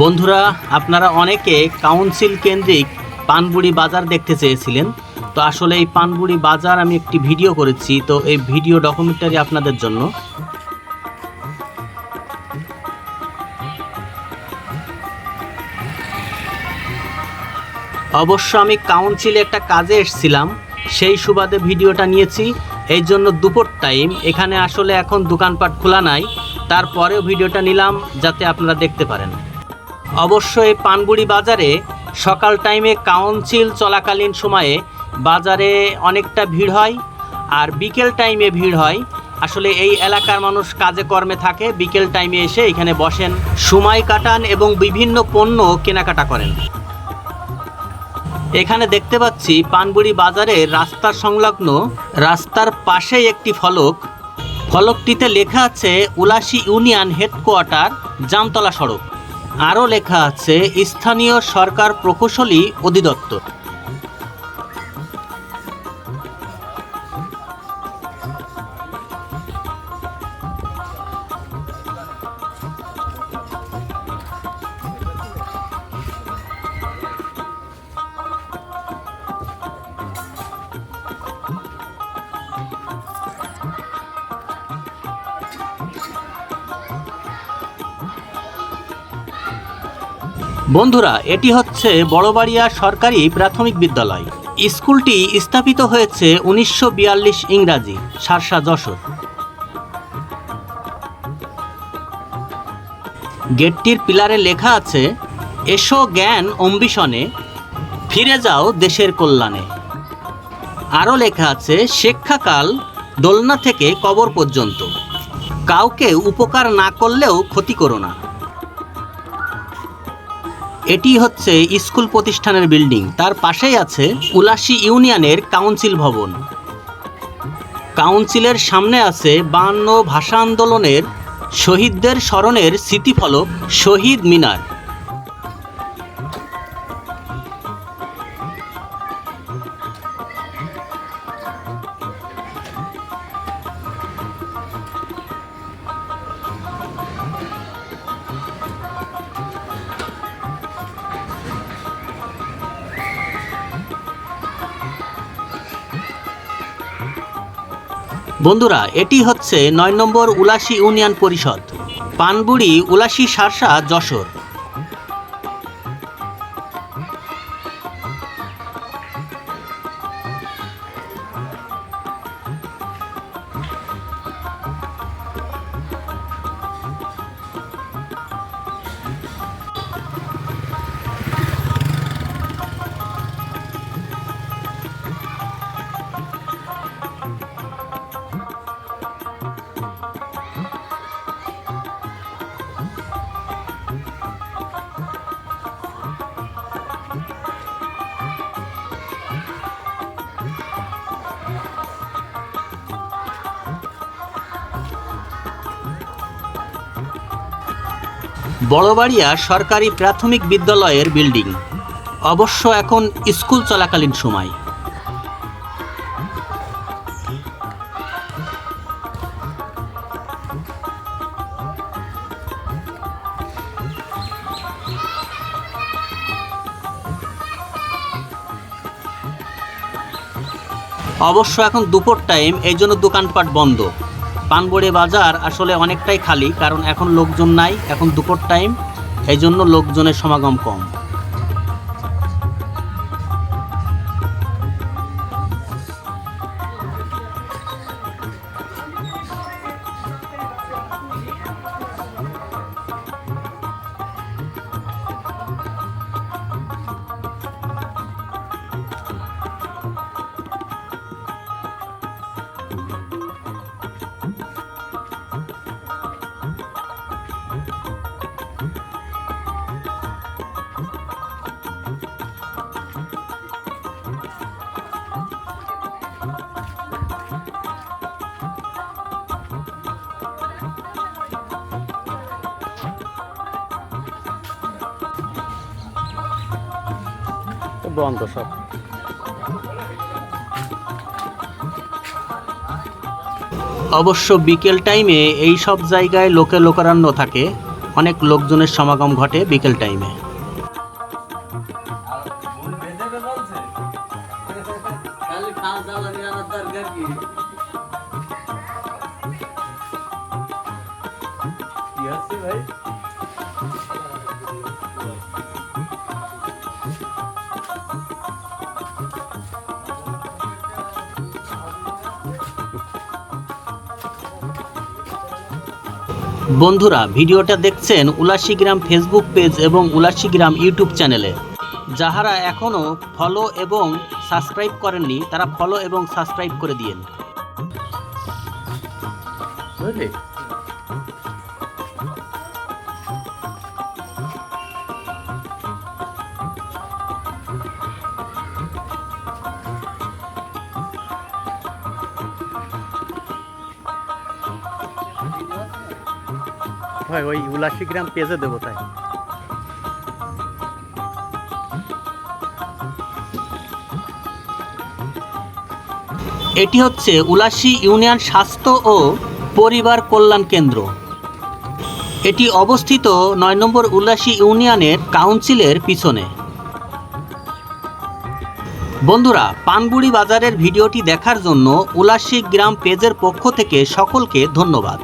বন্ধুরা, আপনারা অনেকে কাউন্সিল কেন্দ্রিক পানবুড়ি বাজার দেখতে চেয়েছিলেন। তো আসলে এই পানবুড়ি বাজার আমি একটি ভিডিও করেছি, তো এই ভিডিও ডকুমেন্টারি আপনাদের জন্য। অবশ্য আমি কাউন্সিলে একটা কাজে এসেছিলাম, সেই সুবাদে ভিডিওটা নিয়েছি। এই জন্য দুপুর টাইম এখানে আসলে এখন দোকানপাট খোলা নাই, তারপরেও ভিডিওটা নিলাম, যাতে আপনারা দেখতে পারেন। অবশ্য এই পানবুড়ি বাজারে সকাল টাইমে কাউন্সিল চলাকালীন সময়ে বাজারে অনেকটা ভিড় হয় আর বিকেল টাইমে ভিড় হয়। আসলে এই এলাকার মানুষ কাজে কর্মে থাকে, বিকেল টাইমে এসে এখানে বসেন। সময় কাটান এবং বিভিন্ন পণ্য কেনাকাটা করেন। এখানে দেখতে পাচ্ছি পানবুড়ি বাজারের রাস্তার সংলগ্ন রাস্তার পাশেই একটি ফলক। ফলকটিতে লেখা আছে উলাসি ইউনিয়ন হেডকোয়ার্টার, জামতলা সড়ক। আরও লেখা আছে স্থানীয় সরকার প্রকৌশলী অধিদপ্তর। বন্ধুরা, এটি হচ্ছে বড়বাড়িয়া সরকারি প্রাথমিক বিদ্যালয়। স্কুলটি স্থাপিত হয়েছে উনিশশো বিয়াল্লিশ ইংরাজি, সারসা যশোর। গেটটির পিলারে লেখা আছে, এসো জ্ঞান অম্বিশনে, ফিরে যাও দেশের কল্যাণে। আরও লেখা আছে, শিক্ষাকাল দোলনা থেকে কবর পর্যন্ত। কাউকে উপকার না করলেও ক্ষতি করো না। এটি হচ্ছে স্কুল প্রতিষ্ঠানের বিল্ডিং। তার পাশেই আছে উলাসি ইউনিয়নের কাউন্সিল ভবন। কাউন্সিলের সামনে আছে বান্ন ভাষা আন্দোলনের শহীদদের স্মরণের স্মৃতিফলক শহীদ মিনার। বন্ধুরা এটি হচ্ছে নয় নম্বর উলাসী ইউনিয়ন পরিষদ। পানবুড়ি উলাসী সারসা যশোর। বড়বাড়িয়া সরকারি প্রাথমিক বিদ্যালয়ের বিল্ডিং। অবশ্য এখন স্কুল চলাকালীন সময়। অবশ্য এখন দুপুর টাইম এই জন্য দোকানপাট বন্ধ। পানবড়ে বাজার আসলে অনেকটাই খালি, কারণ এখন লোকজন নাই, এখন দুপুর টাইম এই জন্য লোকজনের সমাগম কম। বন্ধ সব। অবশ্য বিকেল টাইমে এই সব জায়গায় লোকে লোকারণ্য থাকে অনেক লোকজনের সমাগম ঘটে বিকেল টাইমে। বন্ধুরা, ভিডিওটা দেখছেন উলাসীগ্রাম ফেসবুক পেজ এবং উলাসীগ্রাম ইউটিউব চ্যানেলে যাহারা এখনও ফলো এবং সাবস্ক্রাইব করেননি, তারা ফলো এবং সাবস্ক্রাইব করে দিয়েন। বুঝলি? হয়, ওই উলাসীগ্রাম পেজে দেবো তাই এটি হচ্ছে উলাসী ইউনিয়ন স্বাস্থ্য ও পরিবার কল্যাণ কেন্দ্র। এটি অবস্থিত নয় নম্বর উল্লাসী ইউনিয়নের কাউন্সিলের পিছনে। বন্ধুরা পানগুড়ি বাজারের ভিডিওটি দেখার জন্য উলাসী গ্রাম পেজের পক্ষ থেকে সকলকে ধন্যবাদ।